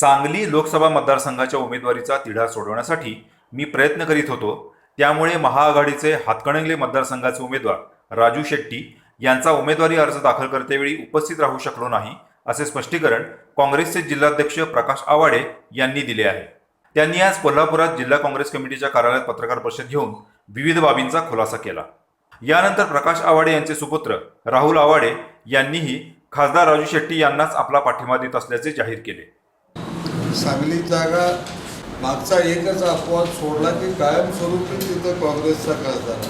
सांगली लोकसभा मतदारसंघाच्या उमेदवारीचा तिढा सोडवण्यासाठी मी प्रयत्न करीत होतो. त्यामुळे महाआघाडीचे हातकणंगले मतदारसंघाचे उमेदवार राजू शेट्टी यांचा उमेदवारी अर्ज दाखल करतेवेळी उपस्थित राहू शकलो नाही असे स्पष्टीकरण काँग्रेसचे जिल्हाध्यक्ष प्रकाश आवाडे यांनी दिले आहे. त्यांनी आज कोल्हापुरात जिल्हा काँग्रेस कमिटीच्या कार्यालयात पत्रकार परिषद घेऊन विविध बाबींचा खुलासा केला. यानंतर प्रकाश आवाडे यांचे सुपुत्र राहुल आवाडे यांनीही खासदार राजू शेट्टी यांनाच आपला पाठिंबा देत असल्याचे जाहीर केले. सांगली जागा मागचा एकच अपवाद सोडला की कायमस्वरूपी तिथं काँग्रेसचा खासदार.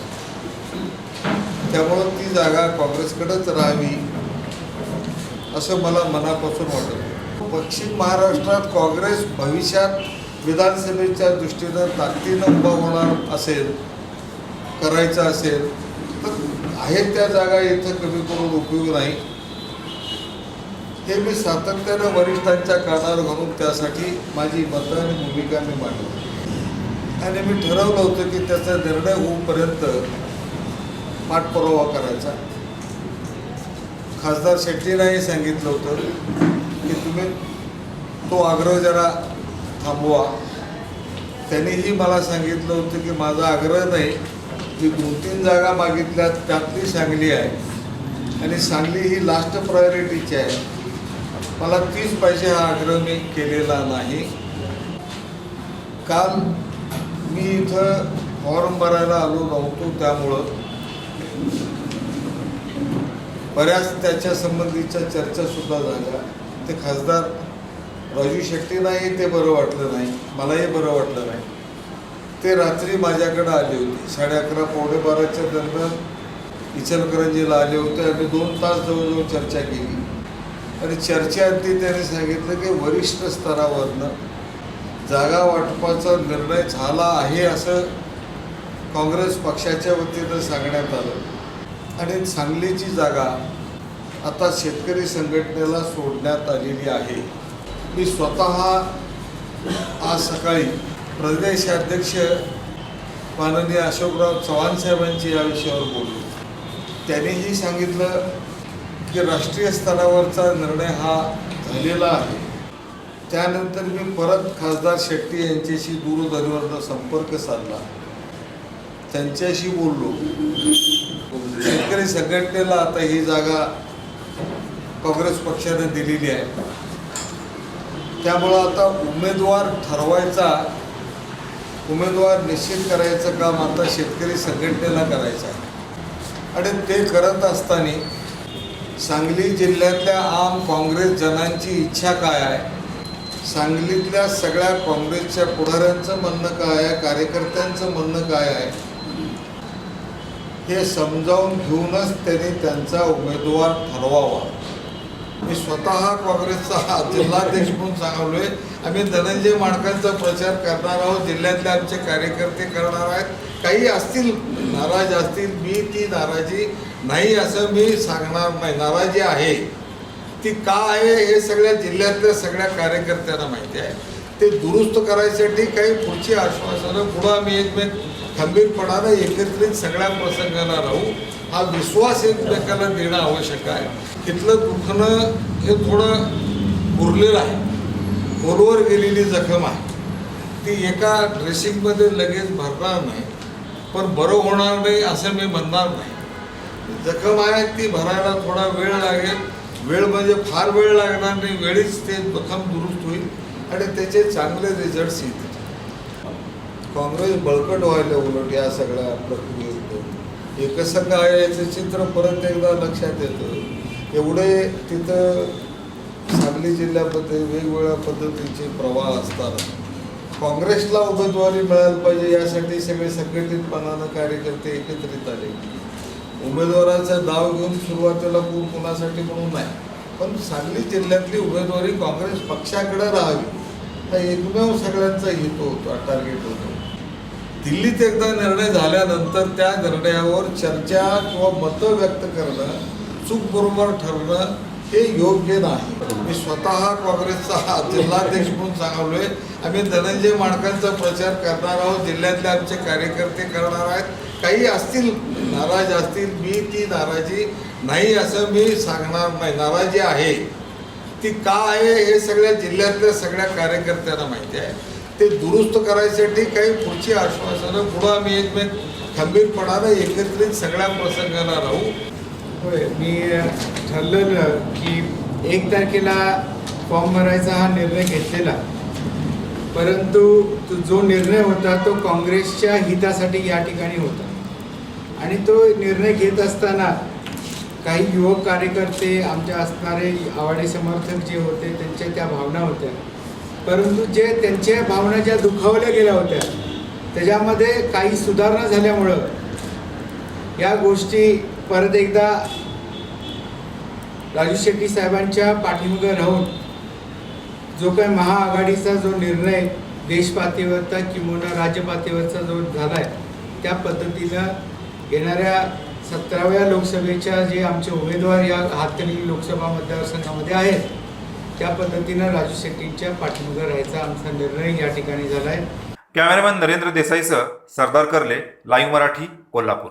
त्यामुळं ती जागा काँग्रेसकडेच राहावी असं मला मनापासून वाटतं. पश्चिम महाराष्ट्रात काँग्रेस भविष्यात विधानसभेच्या दृष्टीनं ताकदीनं उभा होणार असेल करायचं असेल तर आहेत त्या जागा इथं कमी करून उपयोग नाही. हे मी सातत्यानं वरिष्ठांच्या कानावर घालून त्यासाठी माझी मतं आणि भूमिका मी मांडली. आणि मी ठरवलं होतं की त्याचा निर्णय होऊपर्यंत पाठपुरावा करायचा. खासदार शेट्टीनाही सांगितलं होतं की तुम्ही तो आग्रह जरा थांबवा. त्यांनीही मला सांगितलं होतं की माझा आग्रह नाही मी दोन तीन जागा मागितल्या त्यातली सांगली आहे. आणि सांगली ही लास्ट प्रायोरिटीची आहे. मला तीच पाहिजे हा आग्रह मी केलेला नाही. काल मी इथं फॉर्म भरायला आलो नव्हतो त्यामुळं. बऱ्याच त्याच्या संबंधीच्या चर्चासुद्धा झाल्या. ते खासदार राजू शेट्टींनाही ते बरं वाटलं नाही. मलाही बरं वाटलं नाही. ते रात्री माझ्याकडे आले होते. साडे अकरा पावणे बाराच्या दरम्यान इचलकरंजीला आले होते. आम्ही दोन तास जवळजवळ चर्चा केली. आणि चर्चेअंती त्यांनी सांगितलं की वरिष्ठ स्तरावरनं जागा वाटपाचा निर्णय झाला आहे असं काँग्रेस पक्षाच्या वतीनं सांगण्यात आलं. आणि सांगलीची जागा आता शेतकरी संघटनेला सोडण्यात आलेली आहे. मी स्वतः आज सकाळी प्रदेशाध्यक्ष माननीय अशोकराव चव्हाण साहेबांची या विषयावर बोललो. त्यांनीही सांगितलं की राष्ट्रीय स्तरावरचा निर्णय हा झालेला आहे. त्यानंतर मी परत खासदार शेट्टी यांच्याशी दूरध्वनीवरनं संपर्क साधला. त्यांच्याशी बोललो. शेतकरी संघटनेला आता ही जागा काँग्रेस पक्षाने दिलेली आहे. त्यामुळं आता उमेदवार ठरवायचा उमेदवार निश्चित करायचं काम आता शेतकरी संघटनेला करायचं आहे. आणि ते करत असताना सांगली जिल्ह्यातल्या आम काँग्रेस जनांची इच्छा काय आहे? सांगलीतल्या सगळ्या काँग्रेसच्या पुढाऱ्यांचं म्हणणं काय आहे? कार्यकर्त्यांचं म्हणणं काय आहे? हे समजावून घेऊनच त्यांनी त्यांचा उमेदवार ठरवावा. मी स्वतः काँग्रेसचा जिल्हाध्यक्ष म्हणून सांगलोय आम्ही धनंजय माणकांचा प्रचार करणार आहोत. जिल्ह्यातले आमचे कार्यकर्ते करणार आहेत. काही असतील नाराज असतील मी ती नाराजी नाही असं मी सांगणार नाही. नाराजी आहे. ती का आहे हे सगळ्या जिल्ह्यातल्या सगळ्या कार्यकर्त्यांना माहिती आहे. ते दुरुस्त करायसाठी काही पुढची आश्वासनं पुढं आम्ही एकमेक खंबीरपणानं एकत्रित सगळ्या प्रसंगाला राहू. हा विश्वास एकमेकाला देणं आवश्यक आहे. तिथलं दुखणं हे थोडं उरलेलं आहे. खोलवर गेलेली जखम आहे. ती एका ड्रेसिंगमध्ये लगेच भरणार नाही. पण बरं होणार नाही असं मी म्हणणार नाही. जखम आहे ती भरायला थोडा वेळ लागेल. वेळ म्हणजे फार वेळ लागणार नाही वेळीच ते जखम दुरुस्त होईल आणि त्याचे चांगले रिझल्ट्स येतील. काँग्रेस बळकट व्हायला उलट या सगळ्या प्रक्रियेत एकसंघ आहे याचं चित्र परत एकदा लक्षात येतं. एवढे तिथं सांगली जिल्ह्यामध्ये वेगवेगळ्या पद्धतीचे प्रवाह असतात. काँग्रेसला उमेदवारी मिळायला पाहिजे यासाठी सगळे संघटितपणानं कार्यकर्ते एकत्रित आले. उमेदवाराचा दाव घेऊन सुरुवातीला कोण कोणासाठी म्हणून नाही. पण सांगली जिल्ह्यातली उमेदवारी काँग्रेस पक्षाकडे राहावी. हा एकमेव सगळ्यांचा हेतू होता टार्गेट होतो. दिल्लीत एकदा निर्णय झाल्यानंतर त्या निर्णयावर चर्चा किंवा मतं व्यक्त करणं चूक बरोबर ठरणं हे योग्य नाही. मी स्वतः काँग्रेसचा जिल्हाध्यक्ष म्हणून सांगलोय आम्ही धनंजय माणकांचा प्रचार करणार आहोत. जिल्ह्यातले आमचे कार्यकर्ते करणार आहेत. काही असतील नाराज असतील मी ती नाराजी नाही असं मी सांगणार नाही. नाराजी आहे. ती का आहे हे सगळ्या जिल्ह्यातल्या सगळ्या कार्यकर्त्यांना माहिती आहे. ते दुरुस्त करायसाठी काही पुढची आश्वासनं पुढं आम्ही एकमेक खंबीरपणानं एकत्रित सगळ्या प्रसंगाला राहू. होय मी ठरलेलं की एक तारखेला फॉर्म भरायचा हा निर्णय घेतलेला. परंतु तो जो निर्णय होता तो काँग्रेसच्या हितासाठी या ठिकाणी होता. आणि तो निर्णय घेत असताना काही युवक कार्यकर्ते आमच्या असणारे आवाडे समर्थक जे होते त्यांच्या त्या भावना होत्या. परंतु जे त्यांच्या भावना ज्या दुखावल्या गेल्या होत्या त्याच्यामध्ये काही सुधारणा झाल्यामुळं या गोष्टी परत एकदा राजू शेट्टी साहेबांच्या पाठीमागे राहून जो काही महाआघाडीचा जो निर्णय देशपातळीवरचा किंवा राज्यपातळीवरचा जो झाला आहे त्या पद्धतीनं येणाऱ्या सतराव्या लोकसभेच्या जे आमचे उमेदवार या हातकणी लोकसभा मतदारसंघामध्ये आहेत त्या पद्धतीनं राजू शेट्टींच्या पाठीमागे राहायचा आमचा निर्णय या ठिकाणी झाला आहे कॅमेरामॅन नरेंद्र देसाईसह सरदार कर्ले लाईव्ह मराठी कोल्हापूर.